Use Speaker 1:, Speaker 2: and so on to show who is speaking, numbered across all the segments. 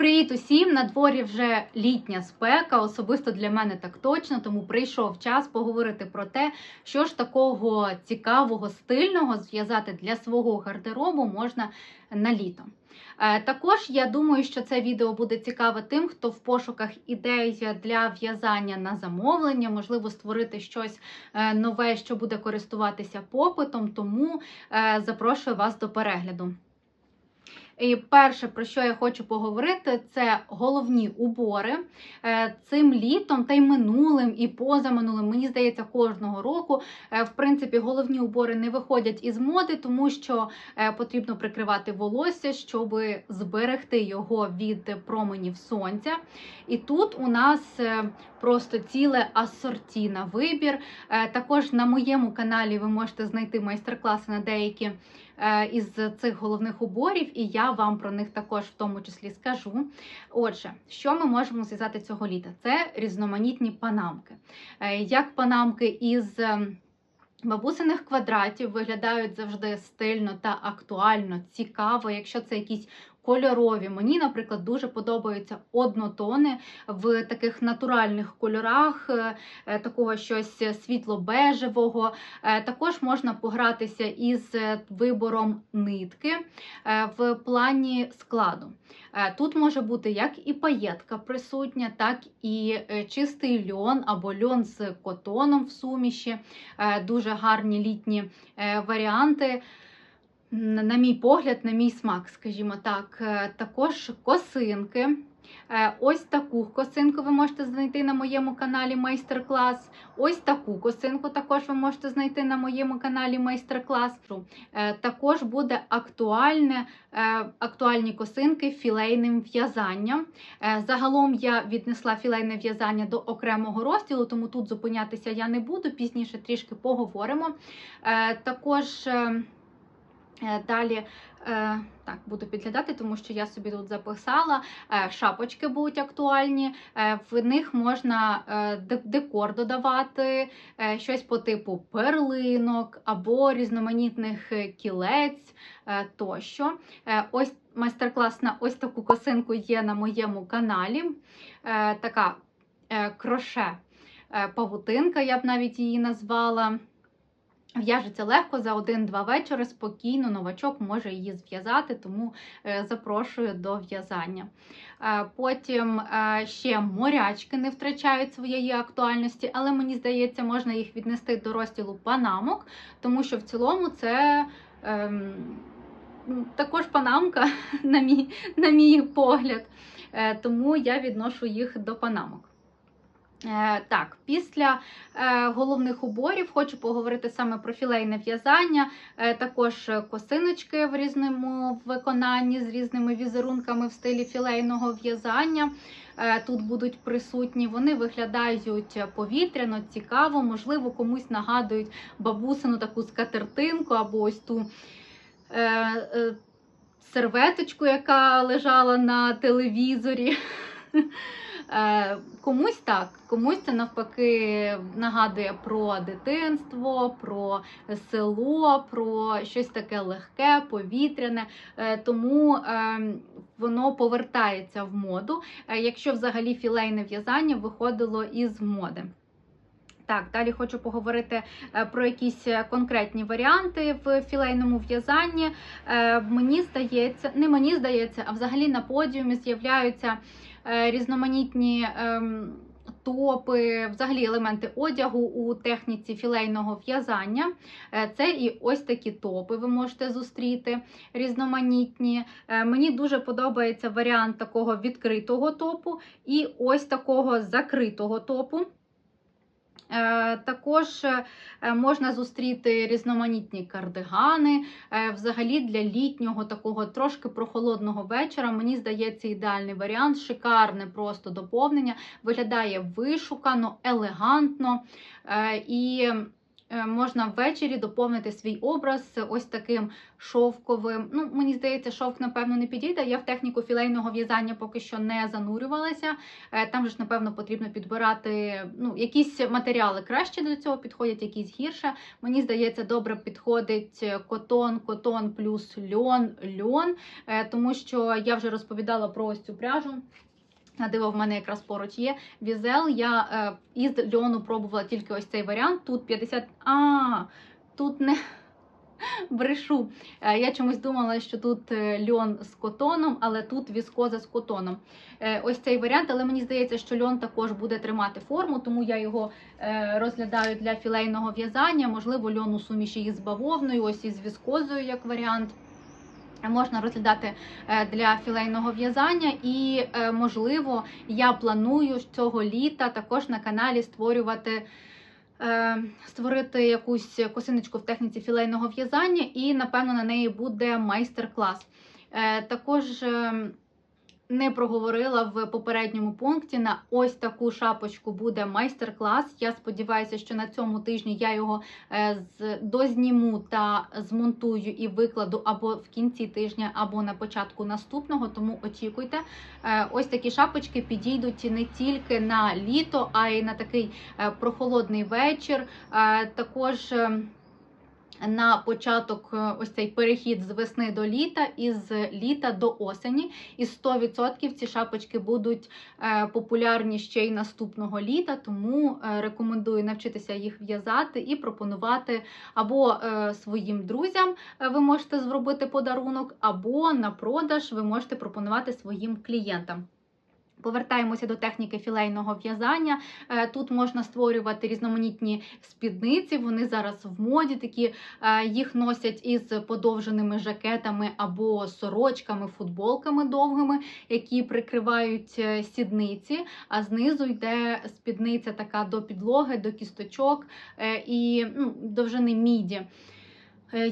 Speaker 1: Привіт усім! На дворі вже літня спека, особисто для мене так точно, тому прийшов час поговорити про те, що ж такого цікавого, стильного зв'язати для свого гардеробу можна на літо. Е, Також я думаю, що це відео буде цікаве тим, хто в пошуках ідей для в'язання на замовлення, можливо, створити щось е, нове, що буде користуватися попитом. Тому е, запрошую вас до перегляду. І перше, про що я хочу поговорити, це головні убори. Е, Цим літом, та й минулим, і позаминулим, мені здається, кожного року, е, в принципі, головні убори не виходять із моди, тому що е, потрібно прикривати волосся, щоб зберегти його від променів сонця. І тут у нас просто ціле асорті на вибір. Також на моєму каналі ви можете знайти майстер-класи на деякі із цих головних уборів, і я вам про них також в тому числі скажу. Отже, що ми можемо зв'язати цього літа? Це різноманітні панамки. Е, Як панамки із ем, бабусиних квадратів виглядають завжди стильно та актуально, цікаво, якщо це якісь. Кольорові. Мені, наприклад, дуже подобаються однотони в таких натуральних кольорах, е, е, такого щось світло-бежевого. Е, Також можна погратися із вибором нитки в плані складу. Тут може бути як і паєтка присутня, так і чистий льон або льон з котоном в суміші. Дуже гарні літні варіанти. На мій погляд, на мій смак, скажімо так, Е, також косинки. Е, Ось таку косинку ви можете знайти на моєму каналі майстер-клас. Ось таку косинку також ви можете знайти на моєму каналі майстер-клас. Е, Також буде актуальне, актуальні косинки філейним в'язанням. Загалом я віднесла філейне в'язання до окремого розділу, тому тут зупинятися я не буду. Пізніше трішки поговоримо. Також. Е, Далі е, так, буду підглядати, тому що я собі тут записала. Е, Шапочки будуть актуальні, в них можна декор додавати, щось по типу перлинок або різноманітних кілець тощо. Ось майстер-клас на ось таку косинку є на моєму каналі. Така кроше павутинка, я б навіть її назвала. В'яжеться легко за один-два вечори, спокійно новачок може її зв'язати, тому е, запрошую до в'язання. Е, Потім е, ще морячки не втрачають своєї актуальності, але мені здається, можна їх віднести до розділу панамок, тому що в цілому це. ем, Також панамка, на мій, на мій погляд, тому я відношу їх до панамок. Е, Так, після е, головних уборів хочу поговорити саме про філейне в'язання, е, також косиночки в різному виконанні з різними візерунками в стилі філейного в'язання. Тут будуть присутні, вони виглядають повітряно, цікаво, можливо, комусь нагадують бабусину таку скатертинку або ось ту серветочку, яка лежала на телевізорі. Е, Комусь так, комусь це навпаки нагадує про дитинство, про село, про щось таке легке, повітряне. Е, Тому е, воно повертається в моду, е, якщо взагалі філейне в'язання виходило із моди. Так, далі хочу поговорити про якісь конкретні варіанти в філейному в'язанні. Мені здається, не мені здається, а взагалі на подіумі з'являються різноманітні. ем, Топи, взагалі елементи одягу у техніці філейного в'язання. Е, Це і ось такі топи ви можете зустріти різноманітні. Е, Мені дуже подобається варіант такого відкритого топу і ось такого закритого топу. Е, Також е, можна зустріти різноманітні кардигани. Е, Взагалі для літнього такого трошки прохолодного вечора. Мені здається, ідеальний варіант, шикарне просто доповнення. Виглядає вишукано, елегантно. І можна ввечері доповнити свій образ ось таким шовковим. Ну, мені здається, шовк, напевно, не підійде. Я в техніку філейного в'язання поки що не занурювалася. Е, Там ж, напевно, потрібно підбирати ну, якісь матеріали краще до цього підходять, якісь гірше. Мені здається, добре підходить котон, котон плюс льон, льон, Е, тому що я вже розповідала про ось цю пряжу. Диво в мене якраз поруч є візел. Я е, із льону пробувала тільки ось цей варіант. Тут 50. А, тут не брешу. Е, я чомусь думала, що тут е, льон з котоном, але тут віскоза з котоном. Е, ось цей варіант, але мені здається, що льон також буде тримати форму, тому я його розглядаю для філейного в'язання. Можливо, льон у суміші із бавовною, ось із віскозою як варіант. Можна розглядати е, для філейного в'язання, і, е, можливо, я планую цього літа також на каналі створювати. е, Створити якусь косиночку в техніці філейного в'язання, і, напевно, на неї буде майстер-клас. Також е, не проговорила в попередньому пункті. На ось таку шапочку буде майстер-клас. Я сподіваюся, що на цьому тижні я його е, дозніму та змонтую і викладу або в кінці тижня, або на початку наступного. Тому очікуйте. Е, Ось такі шапочки підійдуть не тільки на літо, а й на такий е, прохолодний вечір. Також. На початок е, ось цей перехід з весни до літа і з літа до осені. І 100% ці шапочки будуть е, популярні ще й наступного літа, тому е, рекомендую навчитися їх в'язати і пропонувати або своїм друзям ви можете зробити подарунок, або на продаж ви можете пропонувати своїм клієнтам. Повертаємося до техніки філейного в'язання. Е, Тут можна створювати різноманітні спідниці. Вони зараз в моді. Такі е, їх носять із подовженими жакетами або сорочками, футболками довгими, які прикривають е, сідниці. А знизу йде спідниця така до підлоги, до кісточок і ну, довжини міді.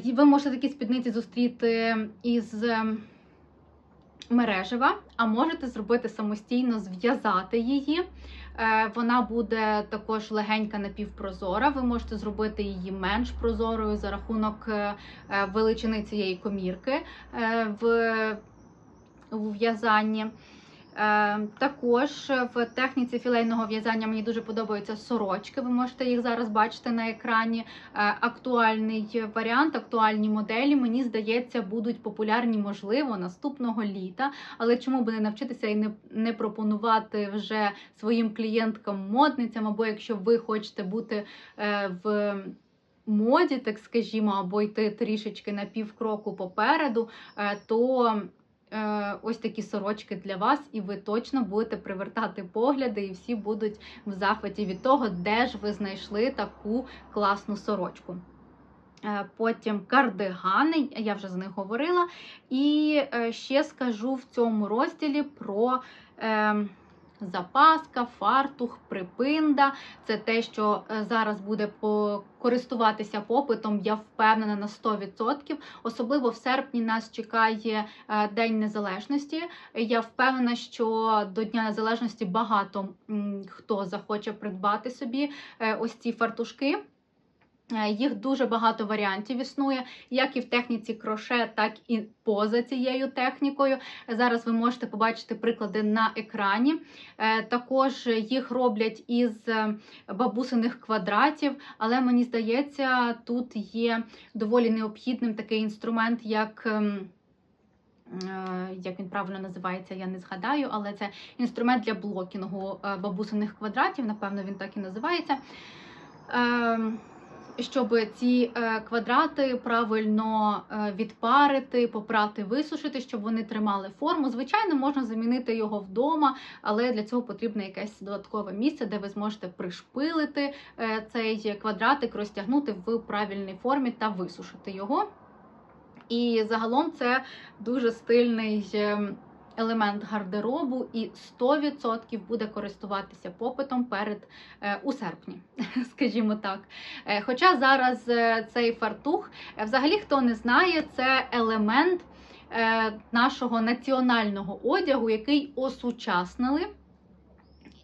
Speaker 1: Ви можете такі спідниці зустріти із. Мережева, а можете зробити самостійно, зв'язати її. Е, Вона буде також легенька напівпрозора. Ви можете зробити її менш прозорою за рахунок е, е, величини цієї комірки в в'язанні. Е, Також в техніці філейного в'язання мені дуже подобаються сорочки. Ви можете їх зараз бачити на екрані. Е, Актуальний варіант, актуальні моделі, мені здається, будуть популярні, можливо, наступного літа. Але чому би не навчитися і не, не пропонувати вже своїм клієнткам-модницям, або якщо ви хочете бути е, в моді, так скажімо, або йти трішечки на півкроку попереду, то ось такі сорочки для вас, і ви точно будете привертати погляди, і всі будуть в захваті від того, де ж ви знайшли таку класну сорочку. Е, Потім кардигани, я вже за них говорила. І е, ще скажу в цьому розділі про е, запаска, фартух, припинда. Це те, що е, зараз буде користуватися попитом, я впевнена на 100%. Особливо в серпні нас чекає е, День Незалежності. Я впевнена, що до Дня Незалежності багато хто захоче придбати собі е, ось ці фартушки. Е, Їх дуже багато варіантів існує, як і в техніці кроше, так і поза цією технікою. Зараз ви можете побачити приклади на екрані. Е, Також їх роблять із е, бабусиних квадратів, але мені здається, тут є доволі необхідним такий інструмент, як. ем, Як він правильно називається, я не згадаю, але це інструмент для блокінгу бабусиних квадратів, напевно, він так і називається. Ем, щоб ці е, квадрати правильно е, відпарити, попрати, висушити, щоб вони тримали форму. Звичайно, можна замінити його вдома, але для цього потрібно якесь додаткове місце, де ви зможете пришпилити е, цей квадратик, розтягнути в правильній формі та висушити його. І загалом це дуже стильний. Елемент гардеробу і 100% буде користуватися попитом перед е, у серпні, скажімо так. Е, Хоча зараз е, цей фартух, взагалі, хто не знає, це елемент нашого національного одягу, який осучаснили.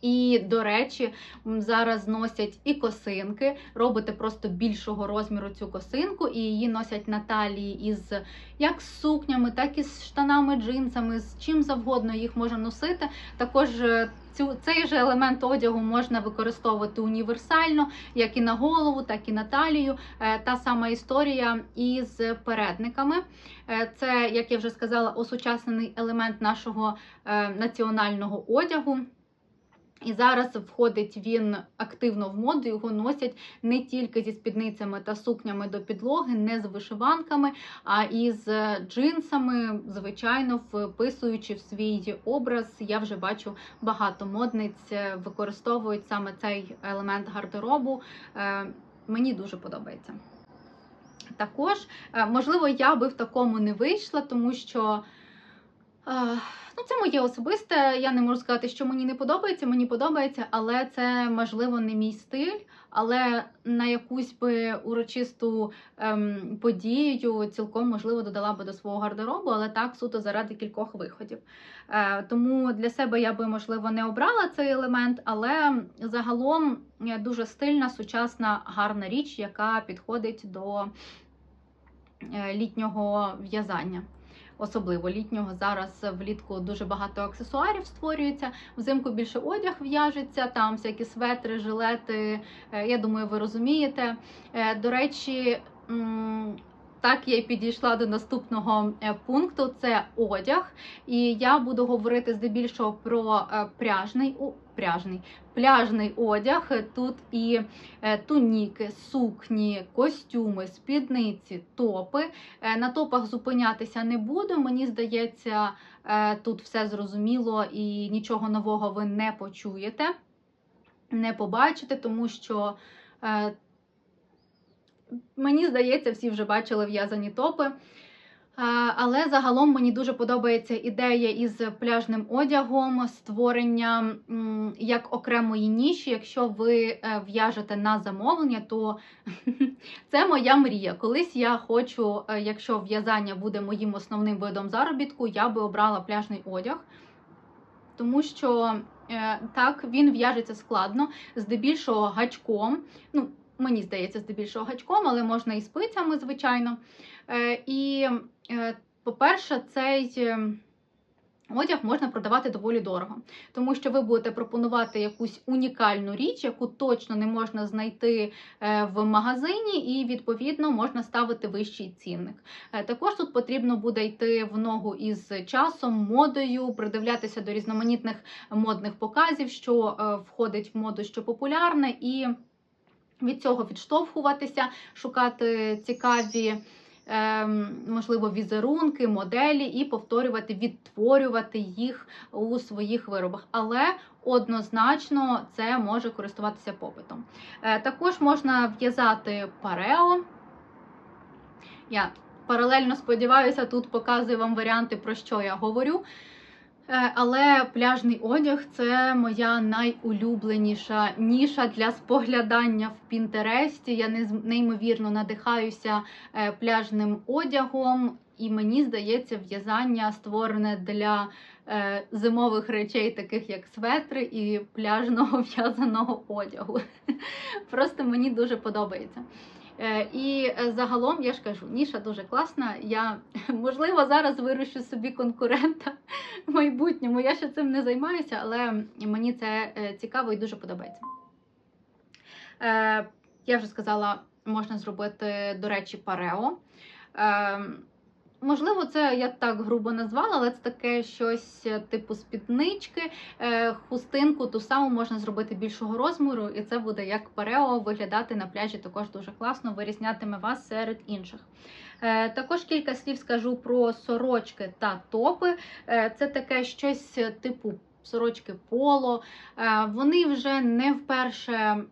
Speaker 1: І, до речі, зараз носять і косинки, робите просто більшого розміру цю косинку, і її носять на талії із як з сукнями, так і з штанами, джинсами, з чим завгодно їх можна носити. Також е, цю, цей же елемент одягу можна використовувати універсально, як і на голову, так і на талію. Е, Та сама історія із передниками. Е, Це, як я вже сказала, осучаснений елемент нашого національного одягу. І зараз входить він активно в моду, його носять не тільки зі спідницями та сукнями до підлоги, не з вишиванками, а і з джинсами, звичайно, вписуючи в свій образ. Я вже бачу багато модниць е, використовують саме цей елемент гардеробу. Е, Мені дуже подобається. Також, е, можливо, я би в такому не вийшла, тому що. Ну, це моє особисте. Я не можу сказати, що мені не подобається. Мені подобається, але це можливо не мій стиль. Але на якусь би урочисту ем, подію цілком можливо додала би до свого гардеробу, але так суто заради кількох виходів. Е, тому для себе я би можливо не обрала цей елемент, але загалом е, дуже стильна, сучасна, гарна річ, яка підходить до е, літнього в'язання особливо літнього. Зараз влітку дуже багато аксесуарів створюється. Взимку більше одяг в'яжеться, там всякі светри, жилети. Е, Я думаю, ви розумієте. Е, До речі, так я й підійшла до наступного е, пункту: це одяг. І я буду говорити здебільшого про е, пряжний пряжний, пляжний одяг. Тут і е, туніки, сукні, костюми, спідниці, топи. На топах зупинятися не буду. Мені здається, тут все зрозуміло і нічого нового ви не почуєте, не побачите, тому що мені здається, всі вже бачили в'язані топи. Але загалом мені дуже подобається ідея із пляжним одягом, створення як окремої ніші. Якщо ви е, в'яжете на замовлення, то це моя мрія. Колись я хочу, е, якщо в'язання буде моїм основним видом заробітку, я би обрала пляжний одяг, тому що е, так він в'яжеться складно, здебільшого гачком. Ну, мені здається, здебільшого гачком, але можна і спицями, звичайно. Е, І, е, по-перше, цей е, одяг можна продавати доволі дорого, тому що ви будете пропонувати якусь унікальну річ, яку точно не можна знайти е, в магазині, і відповідно можна ставити вищий цінник. Також тут потрібно буде йти в ногу із часом, модою, придивлятися до різноманітних модних показів, що входить в моду, що популярне, і від цього відштовхуватися, шукати цікаві. ем, Можливо, візерунки, моделі і повторювати, відтворювати їх у своїх виробах. Але однозначно це може користуватися попитом. Е, Також можна в'язати парео. Я паралельно сподіваюся, тут показую вам варіанти, про що я говорю. Е, Але пляжний одяг це моя найулюбленіша ніша для споглядання в Пінтересті. Я неймовірно надихаюся е, пляжним одягом, і мені здається, в'язання створене для е, зимових речей, таких як светри і пляжного в'язаного одягу. Просто мені дуже подобається. Е, І е, загалом я ж кажу, ніша дуже класна. Я можливо зараз вирощу собі конкурента в майбутньому. Я ще цим не займаюся, але мені це е, цікаво і дуже подобається. Я вже сказала, можна зробити, до речі, парео. Можливо, це я так грубо назвала, але це таке щось е, типу спіднички, Е, хустинку ту саму можна зробити більшого розміру, і це буде як парео виглядати на пляжі також дуже класно, вирізнятиме вас серед інших. Е, Також кілька слів скажу про сорочки та топи. Це таке щось типу сорочки поло. Вони вже не вперше.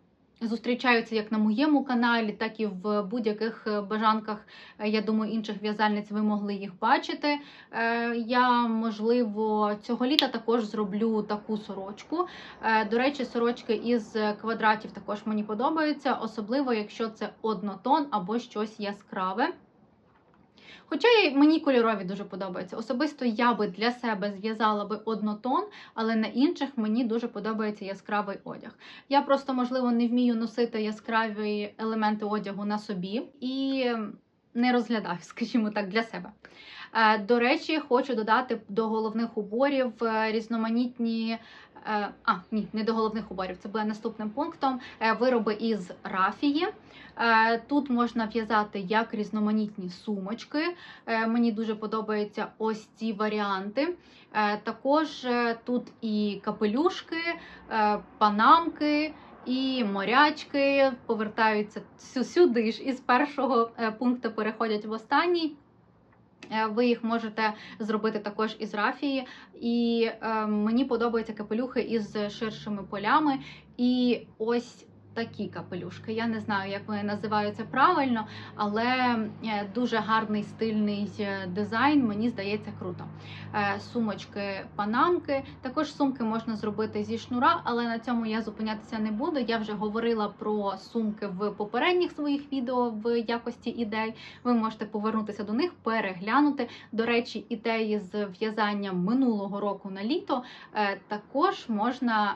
Speaker 1: Зустрічаються як на моєму каналі, так і в будь-яких е, бажанках, е, я думаю, інших в'язальниць ви могли їх бачити. Е, Я, можливо, цього літа також зроблю таку сорочку. До речі, сорочки із квадратів також мені подобаються, особливо якщо це однотон або щось яскраве. Хоча й мені кольорові дуже подобаються. Особисто я би для себе зв'язала би однотон, але на інших мені дуже подобається яскравий одяг. Я просто, можливо, не вмію носити яскраві елементи одягу на собі і не розглядаю, скажімо так, для себе. Е, До речі, хочу додати до головних уборів е, різноманітні. Е, А, ні, не до головних уборів. Це буде наступним пунктом. е, Вироби із рафії. Е, Тут можна в'язати як різноманітні сумочки. Мені дуже подобаються ось ці варіанти. Також тут і капелюшки, панамки. І морячки повертаються сюди ж із першого пункту переходять в останній. Е, Ви їх можете зробити також із рафії. І е, мені подобаються капелюхи із ширшими полями. І ось такі капелюшки. Я не знаю, як вони називаються правильно, але е, дуже гарний стильний е, дизайн. Мені здається круто. Е, Сумочки, панамки. Також сумки можна зробити зі шнура, але на цьому я зупинятися не буду. Я вже говорила про сумки в попередніх своїх відео в якості ідей. Ви можете повернутися до них, переглянути. До речі, ідеї з в'язанням минулого року на літо також можна.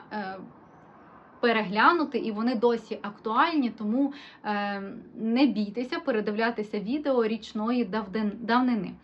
Speaker 1: Переглянути, і вони досі актуальні, тому е, не бійтеся передивлятися відео річної давнини.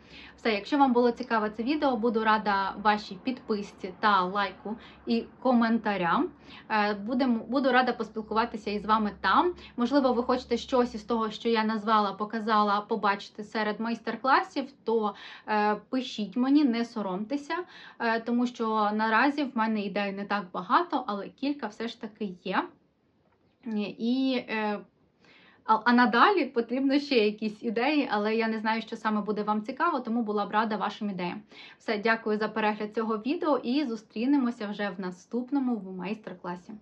Speaker 1: Все, якщо вам було цікаве це відео, буду рада вашій підписці та лайку і коментарям. Е, будемо, буду рада поспілкуватися із вами там. Можливо, ви хочете щось із того, що я назвала, показала, побачити серед майстер-класів, то е, пишіть мені, не соромтеся, е, тому що наразі в мене ідей не так багато, але кілька все ж таки є. І е, а, надалі потрібно ще якісь ідеї, але я не знаю, що саме буде вам цікаво, тому була б рада вашим ідеям. Все, дякую за перегляд цього відео і зустрінемося вже в наступному майстер-класі.